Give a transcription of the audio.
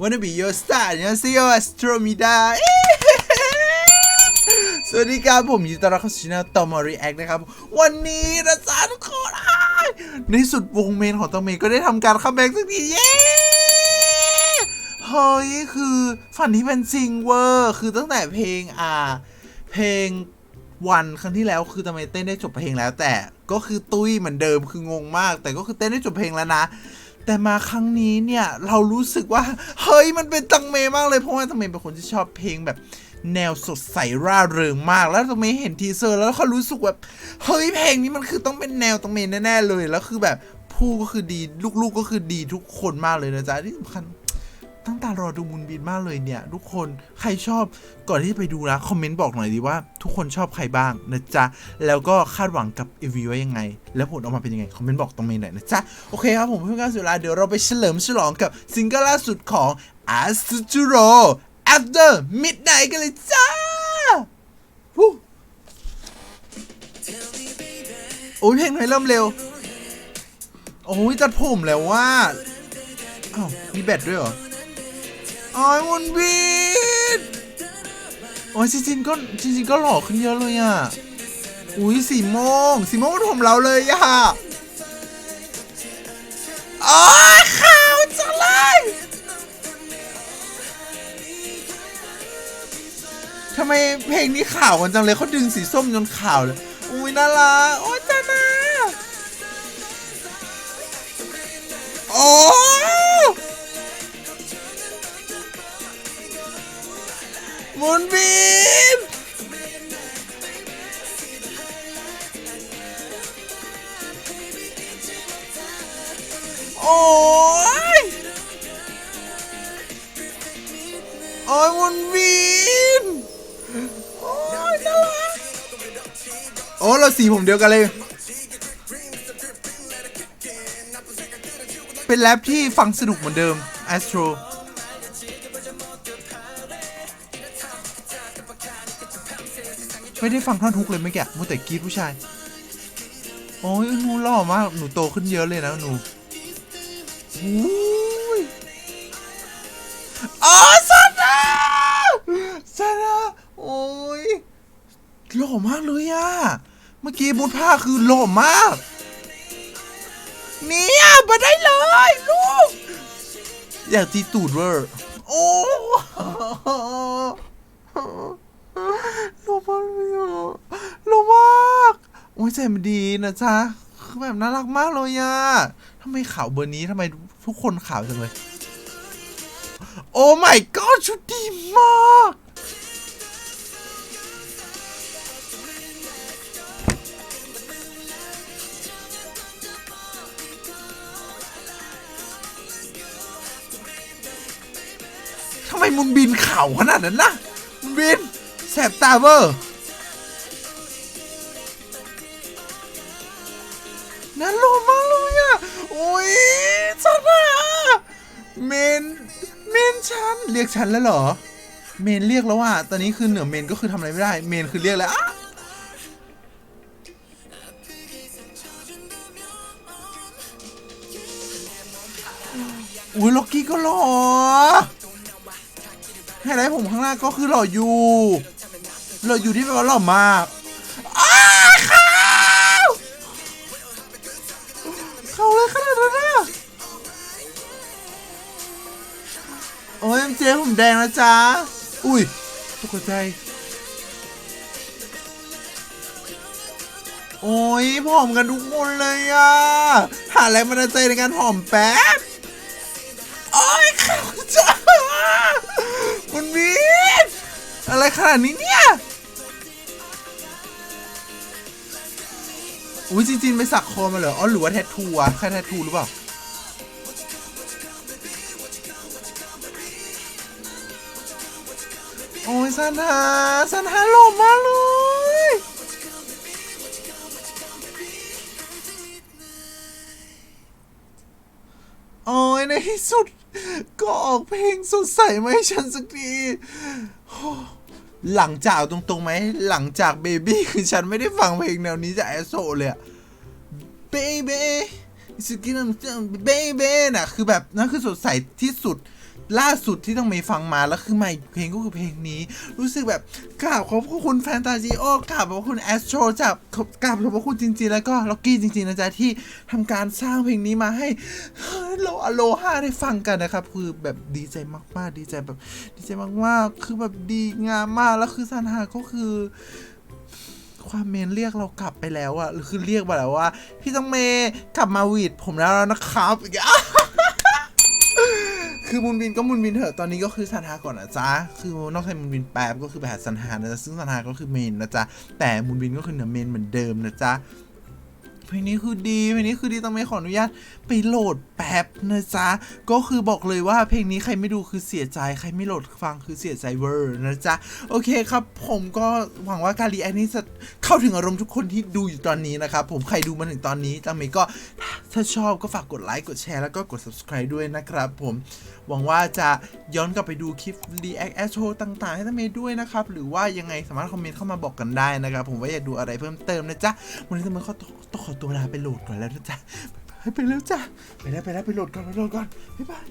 wanna be your star เนี่ย see you astromida สวัสดีครับผมยินดีต้อนรับเข้าสู่ช่องตอมอรีแอคนะครับ วันนี้นะจ๊ะทุกคนในสุดวงเมนของตอมเมนก็ได้ทำการคัมแบ็กสักทีเย้เฮ้ยคือฝันที่เป็นจริงเวอร์คือตั้งแต่เพลงอ่า เพลงวันครั้งที่แล้วคือทำไมเต้นได้จบเพลงแล้วแต่ก็คือตุ้ยเหมือนเดิมคืองงมาก แต่ก็คือเต้นได้จบเพลงแล้วนะ แต่มาครั้งนี้เนี่ยเรารู้สึกว่า เฮ้ยมันเป็นตังเมมากเลยเพราะว่าตังเมเป็นคนที่ชอบเพลงแบบแนวสดใสร่าเริงมาก แล้วตังเมเห็นทีเซอร์แล้วเขารู้สึกแบบเฮ้ยเพลงนี้มันคือต้องเป็นแนวตังเมแน่ๆเลยแล้วคือแบบผู้ก็คือดีลูกๆก็คือดีทุกคนมากเลยนะจ๊ะที่สำคัญ ตั้งตารอดูมุนบินมากเลยเนี่ย ทุกคนใครชอบก่อนที่จะไปดูนะคอมเมนต์บอกหน่อยดีว่าทุกคนชอบใครบ้างนะจ๊ะ แล้วก็คาดหวังกับ e v ไว้ยังไง แล้วผลออกมาเป็นยังไง คอมเมนต์บอกตรงนี้หน่อยนะจ๊ะ โอเคครับผมเพื่อนกันสุดลาเดี๋ยวเราไปเฉลิมฉลองกับซิงเกิลล่าสุดของ a s t u r o After Midnight กันเลยจ้าโอ้ยเพลงไหนเริ่มเร็ว โอ้ยตัดผมแล้วว่าอ้าวมีแบตด้วยเหรอ โอ้ยมุนบีดโอ้ยจริงๆก็จริงๆก็หล่อขึ้นเยอะเลยอะ อุ้ยสีโมงสีโมงผมเราเลยอะโอ้ยขาวจังเลยทำไมเพลงนี้ขาวกันจังเลยเขาดึงสีส้มจนขาวเลย อุ้ยน่ารักโอ้ยจ้านาโอ้ มุนบีมโอ้ย โอ้ยมุนบีมโอ้ยน่ารักโอ้เราสีผมเดียวกันเลย เป็นแรปที่ฟังสนุกเหมือนเดิม Astro ไม่ได้ฟังท่อนทุกเลยเมื่อกี้มัวแต่กรีดผู้ชาย โอ้ยหนูหล่อมาก หนูโตขึ้นเยอะเลยนะหนูอุ้ยอ๋อสันนะสันนะโอ้ยหล่อมากเลยอะเมื่อกี้มุดผ้าคือหล่อมาก เนี่ยมาได้เลยลูก อยากตีตูดเวอร์ โอ้ โลมากเลยอะโลมากโอ้ยใจมันดีนะจ๊ะคือแบบน่ารักมากเลยอะทำไมขาวเบอร์นี้ทำไมทุกคนขาวจังเลย โอ้ my god ชุดดีมากทำไมมุนบินเข่าขนาดนั้นนะมุนบิน แสบตาเวอร์น่าโลมากเลยอะโอ้ยชันอะเมน เมนฉัน เรียกฉันแล้วเหรอ เมนเรียกแล้วอะตอนนี้คือเหนือเมนก็คือทำอะไรไม่ได้ เมนคือเรียกแล้วอะอุ้ยล็อกกี้ก็หล่อไฮไลท์ผมข้างหน้าก็คือหล่ออยู่ หล่อยู่ที่แปลว่าหล่อมากอ้าขาวขาเลยขนาดนั้นอะโอ้ยเจผมแดงนะจ๊ะ อุ้ยตกใจ โอ้ยผอมกันทุกคนเลยอะ หาแรงบันดาลใจในการผอมแป๊บ โอ้ยขาจ้ามันมีอะไรขนาดนี้เนี่ย อุ้ยจริงๆไปสักคอมาเหรอ อ๋อหรือว่าแทททูอะแค่แทททูหรือเปล่า โอ้ยสันหาสันหาหล่อมากเลย โอ้ยในที่สุด ก็ออกเพลงสดใสมาให้ฉันสักที หลังจากตรงๆไหมหลังจากเบบี้คือฉันไม่ได้ฟังเพลงแนวนี้จากแอสโซเลยอะเบบี้สกินเบเบ้น่ะคือแบบนั่นคือสดใสที่สุด ล่าสุดที่ต้องมีฟังมาแล้วคือใหม่เพลงก็คือเพลงนี้ รู้สึกแบบกราบขอบคุณแฟนตาซีโอกราบขอบคุณแอสโตรจากกราบขอบคุณจริง ๆ แล้วก็ล็อกกี้จริงๆนะจ๊ะที่ทำการสร้างเพลงนี้มาให้โลอโลฮาได้ฟังกันนะครับ คือแบบดีใจมากๆ ดีใจแบบดีใจมากๆ คือแบบดีงามมากแล้วคือซันฮาก็คือความเมนเรียกเรากลับไปแล้วอะหรือคือเรียกมาแล้วว่า พี่ต้องเมกลับมาวีดผมแล้วนะครับอย่างเงี้ย คือมุนบินก็มุนบินเถอะ ตอนนี้ก็คือสันฮาก่อนนะจ๊ะ คือนอกจากมุนบินแป๊บก็คือไปหาสันฮานะจ๊ะซึ่งสันฮาก็คือเมนนะจ๊ะ แต่มุนบินก็คือเหนือเมนเหมือนเดิมนะจ๊ะ เพลงนี้คือดีเพลงนี้คือดีต้องไม่ขออนุญาตไปโหลดแป๊บนะจ๊ะ ก็คือบอกเลยว่าเพลงนี้ใครไม่ดูคือเสียใจ ใครไม่โหลดฟังคือเสียใจเวอร์นะจ๊ะ โอเคครับ ผมก็หวังว่าการรีแอคนี้จะเข้าถึงอารมณ์ทุกคนที่ดูอยู่ตอนนี้นะครับ ผมใครดูมาถึงตอนนี้จังเมย์ก็ถ้าชอบก็ฝากกดไลค์กดแชร์แล้วก็กด subscribe ด้วยนะครับ ผมหวังว่าจะย้อนกลับไปดูคลิป React a s h o w ต่างๆ ให้ท่านเมย์ด้วยนะครับหรือว่ายังไงสามารถคอมเมนต์เข้ามาบอกกันได้นะครับผมว่าอยากดูอะไรเพิ่มเติมนะจ๊ะวันนี้ท่านเมย์ก็ต้อต้องขอตัวลาไปโหลดก่อนแล้วนะจ๊ะไปแล้วจ้ะไปแล้วไปแล้วไปโหลดก่อนไปโหลดก่อนบ๊ายบาย